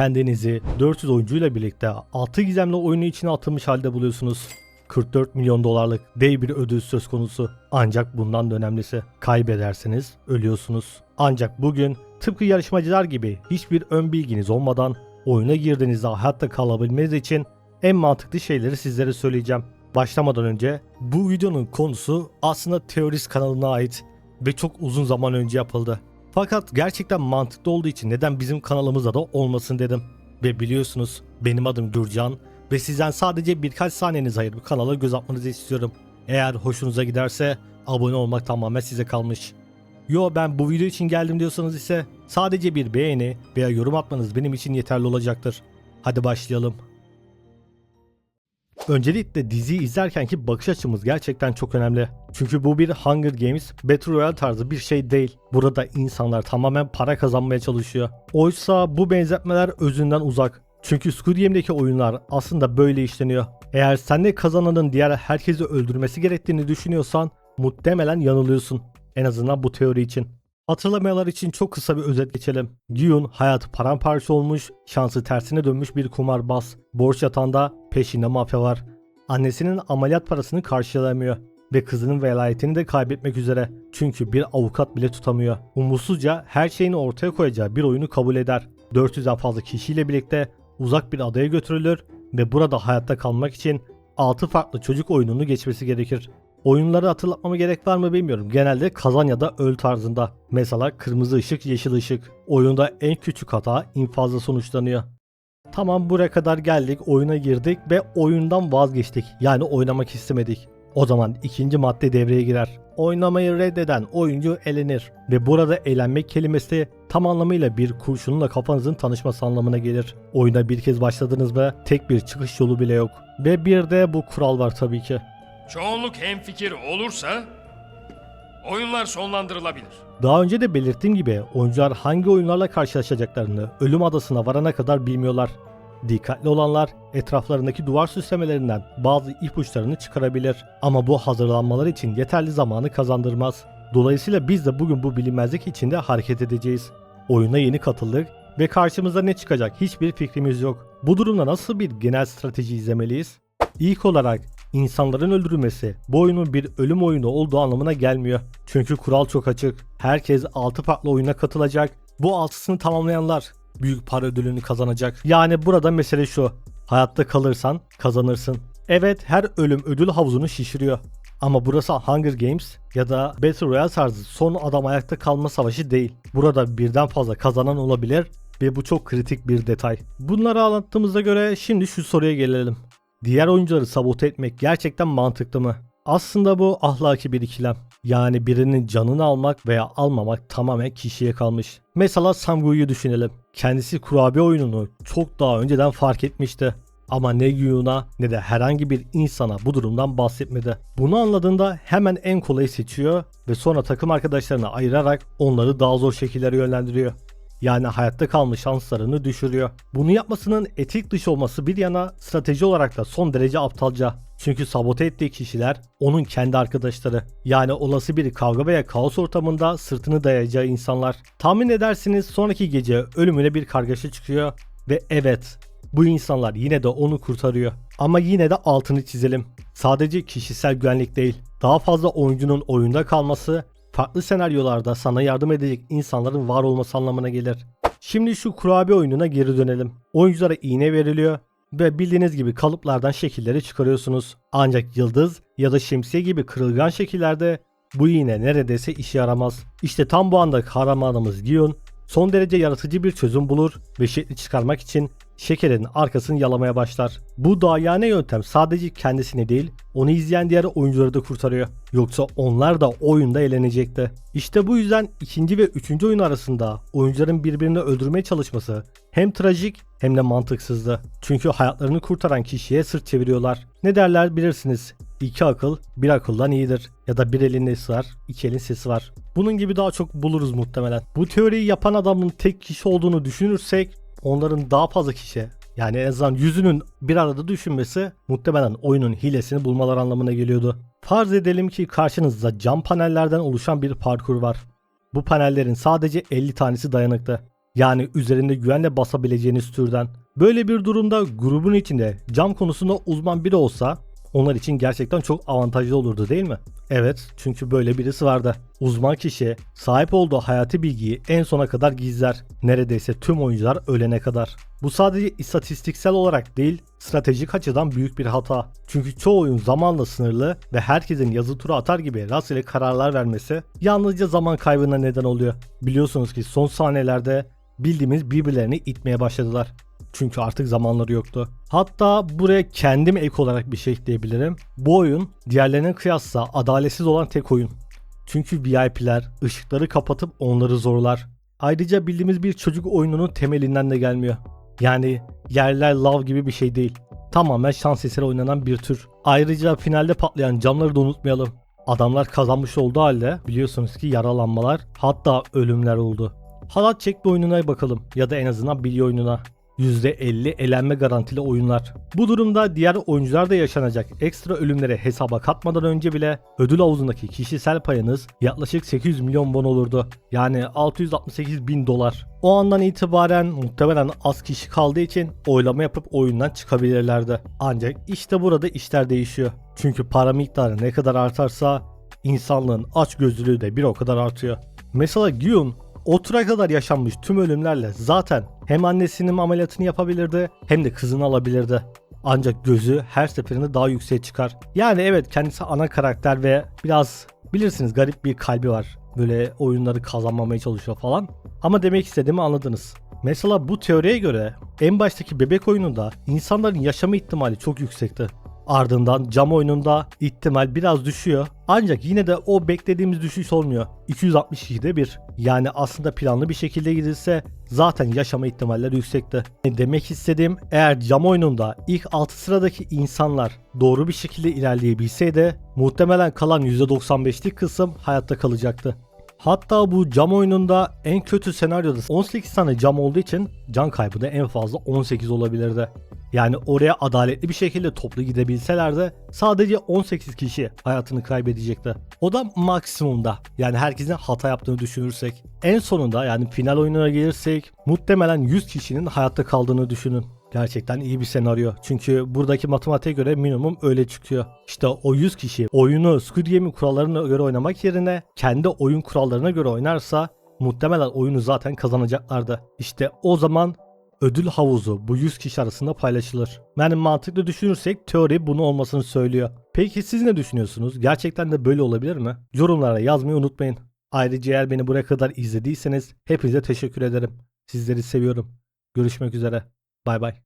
kendinizi 400 oyuncuyla birlikte 6 gizemli oyunu içine atılmış halde buluyorsunuz. 44 milyon dolarlık dev bir ödül söz konusu. Ancak bundan da önemlisi kaybederseniz ölüyorsunuz. Ancak bugün tıpkı yarışmacılar gibi hiçbir ön bilginiz olmadan oyuna girdiğinizde hayatta kalabilmeniz için en mantıklı şeyleri sizlere söyleyeceğim. Başlamadan önce bu videonun konusu aslında Teorist kanalına ait ve çok uzun zaman önce yapıldı. Fakat gerçekten mantıklı olduğu için neden bizim kanalımızda da olmasın dedim. Ve biliyorsunuz benim adım Gürcan ve sizden sadece birkaç saniyeniz ayırıp kanala göz atmanızı istiyorum. Eğer hoşunuza giderse abone olmak tamamen size kalmış. Yo ben bu video için geldim diyorsanız ise sadece bir beğeni veya yorum atmanız benim için yeterli olacaktır. Hadi başlayalım. Öncelikle diziyi izlerkenki bakış açımız gerçekten çok önemli. Çünkü bu bir Hunger Games Battle Royale tarzı bir şey değil. Burada insanlar tamamen para kazanmaya çalışıyor. Oysa bu benzetmeler özünden uzak. Çünkü Squid Game'deki oyunlar aslında böyle işleniyor. Eğer sen de kazananın diğer herkesi öldürmesi gerektiğini düşünüyorsan muhtemelen yanılıyorsun. En azından bu teori için. Hatırlamayanlar için çok kısa bir özet geçelim. Gyun hayatı paramparça olmuş, şansı tersine dönmüş bir kumarbaz. Borç yatağında peşinde mafya var. Annesinin ameliyat parasını karşılayamıyor ve kızının velayetini de kaybetmek üzere. Çünkü bir avukat bile tutamıyor. Umutsuzca her şeyini ortaya koyacağı bir oyunu kabul eder. 400'den fazla kişiyle birlikte uzak bir adaya götürülür ve burada hayatta kalmak için 6 farklı çocuk oyununu geçmesi gerekir. Oyunları hatırlatmama gerek var mı bilmiyorum. Genelde kazan ya da öl tarzında. Mesela kırmızı ışık, yeşil ışık. Oyunda en küçük hata infazla sonuçlanıyor. Tamam buraya kadar geldik, oyuna girdik ve oyundan vazgeçtik. Yani oynamak istemedik. O zaman ikinci madde devreye girer. Oynamayı reddeden oyuncu elenir. Ve burada eğlenmek kelimesi tam anlamıyla bir kurşunla kafanızın tanışması anlamına gelir. Oyuna bir kez başladınız mı tek bir çıkış yolu bile yok. Ve bir de bu kural var tabii ki. Çoğunluk hemfikir olursa oyunlar sonlandırılabilir. Daha önce de belirttiğim gibi oyuncular hangi oyunlarla karşılaşacaklarını ölüm adasına varana kadar bilmiyorlar. Dikkatli olanlar etraflarındaki duvar süslemelerinden bazı ipuçlarını çıkarabilir ama bu hazırlanmalar için yeterli zamanı kazandırmaz. Dolayısıyla biz de bugün bu bilinmezlik içinde hareket edeceğiz. Oyuna yeni katıldık ve karşımıza ne çıkacak hiçbir fikrimiz yok. Bu durumda nasıl bir genel strateji izlemeliyiz? İlk olarak insanların öldürülmesi bu oyunun bir ölüm oyunu olduğu anlamına gelmiyor. Çünkü kural çok açık. Herkes 6 farklı oyuna katılacak. Bu 6'sını tamamlayanlar büyük para ödülünü kazanacak. Yani burada mesele şu. Hayatta kalırsan kazanırsın. Evet her ölüm ödül havuzunu şişiriyor. Ama burası Hunger Games ya da Battle Royale tarzı son adam ayakta kalma savaşı değil. Burada birden fazla kazanan olabilir ve bu çok kritik bir detay. Bunları anlattığımıza göre şimdi şu soruya gelelim. Diğer oyuncuları sabote etmek gerçekten mantıklı mı? Aslında bu ahlaki bir ikilem. Yani birinin canını almak veya almamak tamamen kişiye kalmış. Mesela Samgu'yu düşünelim. Kendisi kurabiye oyununu çok daha önceden fark etmişti. Ama ne Gyun'a ne de herhangi bir insana bu durumdan bahsetmedi. Bunu anladığında hemen en kolayı seçiyor ve sonra takım arkadaşlarına ayırarak onları daha zor şekillere yönlendiriyor. Yani hayatta kalma şanslarını düşürüyor. Bunu yapmasının etik dışı olması bir yana strateji olarak da son derece aptalca. Çünkü sabote ettiği kişiler onun kendi arkadaşları. Yani olası bir kavga veya kaos ortamında sırtını dayayacağı insanlar. Tahmin edersiniz sonraki gece ölümüne bir kargaşa çıkıyor ve evet bu insanlar yine de onu kurtarıyor. Ama yine de altını çizelim. Sadece kişisel güvenlik değil. Daha fazla oyuncunun oyunda kalması farklı senaryolarda sana yardım edecek insanların var olması anlamına gelir. Şimdi şu kurabiye oyununa geri dönelim. Oyunculara iğne veriliyor ve bildiğiniz gibi kalıplardan şekilleri çıkarıyorsunuz. Ancak yıldız ya da şemsiye gibi kırılgan şekillerde bu iğne neredeyse işe yaramaz. İşte tam bu anda kahramanımız Gion son derece yaratıcı bir çözüm bulur ve şekli çıkarmak için şekerin arkasını yalamaya başlar. Bu dayane yöntem sadece kendisini değil, onu izleyen diğer oyuncuları da kurtarıyor. Yoksa onlar da oyunda eğlenecekti. İşte bu yüzden ikinci ve üçüncü oyun arasında oyuncuların birbirini öldürmeye çalışması hem trajik hem de mantıksızdı. Çünkü hayatlarını kurtaran kişiye sırt çeviriyorlar. Ne derler bilirsiniz. İki akıl bir akıldan iyidir. Ya da bir elin nesi var, iki elin sesi var. Bunun gibi daha çok buluruz muhtemelen. Bu teoriyi yapan adamın tek kişi olduğunu düşünürsek onların daha fazla kişi yani en azından yüzünün bir arada düşünmesi muhtemelen oyunun hilesini bulmalar anlamına geliyordu. Farz edelim ki karşınızda cam panellerden oluşan bir parkur var. Bu panellerin sadece 50 tanesi dayanıklı. Yani üzerinde güvenle basabileceğiniz türden. Böyle bir durumda grubun içinde cam konusunda uzman biri olsa onlar için gerçekten çok avantajlı olurdu değil mi? Evet çünkü böyle birisi vardı. Uzman kişi sahip olduğu hayati bilgiyi en sona kadar gizler. Neredeyse tüm oyuncular ölene kadar. Bu sadece istatistiksel olarak değil, stratejik açıdan büyük bir hata. Çünkü çoğu oyun zamanla sınırlı ve herkesin yazı tura atar gibi rastgele kararlar vermesi yalnızca zaman kaybına neden oluyor. Biliyorsunuz ki son sahnelerde bildiğimiz birbirlerini itmeye başladılar. Çünkü artık zamanları yoktu. Hatta buraya kendim ek olarak bir şey ekleyebilirim. Bu oyun diğerlerine kıyasla adaletsiz olan tek oyun. Çünkü VIP'ler ışıkları kapatıp onları zorlar. Ayrıca bildiğimiz bir çocuk oyununun temelinden de gelmiyor. Yani yerler lav gibi bir şey değil. Tamamen şans eseri oynanan bir tür. Ayrıca finalde patlayan camları da unutmayalım. Adamlar kazanmış olduğu halde biliyorsunuz ki yaralanmalar hatta ölümler oldu. Halat çekme oyununa bakalım ya da en azından bilgi oyununa. %50 elenme garantili oyunlar. Bu durumda diğer oyuncularda yaşanacak ekstra ölümlere hesaba katmadan önce bile ödül havuzundaki kişisel payınız yaklaşık 800 milyon won olurdu. Yani 668 bin dolar. O andan itibaren muhtemelen az kişi kaldığı için oylama yapıp oyundan çıkabilirlerdi. Ancak işte burada işler değişiyor. Çünkü para miktarı ne kadar artarsa insanlığın açgözlülüğü de bir o kadar artıyor. Mesela Gyun o tura kadar yaşanmış tüm ölümlerle zaten hem annesinin ameliyatını yapabilirdi hem de kızını alabilirdi. Ancak gözü her seferinde daha yükseğe çıkar. Yani evet kendisi ana karakter ve biraz bilirsiniz garip bir kalbi var. Böyle oyunları kazanmamaya çalışıyor falan. Ama demek istediğimi anladınız. Mesela bu teoriye göre en baştaki bebek oyununda insanların yaşama ihtimali çok yüksekti. Ardından cam oyununda ihtimal biraz düşüyor. Ancak yine de o beklediğimiz düşüş olmuyor. 262'de bir. Yani aslında planlı bir şekilde gidilse zaten yaşama ihtimalleri yüksekti. Demek istediğim eğer cam oyununda ilk 6 sıradaki insanlar doğru bir şekilde ilerleyebilseydi muhtemelen kalan %95'lik kısım hayatta kalacaktı. Hatta bu cam oyununda en kötü senaryoda 18 tane cam olduğu için can kaybı da en fazla 18 olabilirdi. Yani oraya adaletli bir şekilde toplu gidebilseler de sadece 18 kişi hayatını kaybedecekti. O da maksimumda. Yani herkesin hata yaptığını düşünürsek. En sonunda yani final oyununa gelirsek muhtemelen 100 kişinin hayatta kaldığını düşünün. Gerçekten iyi bir senaryo. Çünkü buradaki matematiğe göre minimum öyle çıkıyor. İşte o 100 kişi oyunu Squid Game'in kurallarına göre oynamak yerine kendi oyun kurallarına göre oynarsa muhtemelen oyunu zaten kazanacaklardı. İşte o zaman ödül havuzu bu 100 kişi arasında paylaşılır. Yani mantıklı düşünürsek teori bunu olmasını söylüyor. Peki siz ne düşünüyorsunuz? Gerçekten de böyle olabilir mi? Yorumlara yazmayı unutmayın. Ayrıca eğer beni buraya kadar izlediyseniz hepinize teşekkür ederim. Sizleri seviyorum. Görüşmek üzere. Bye bye.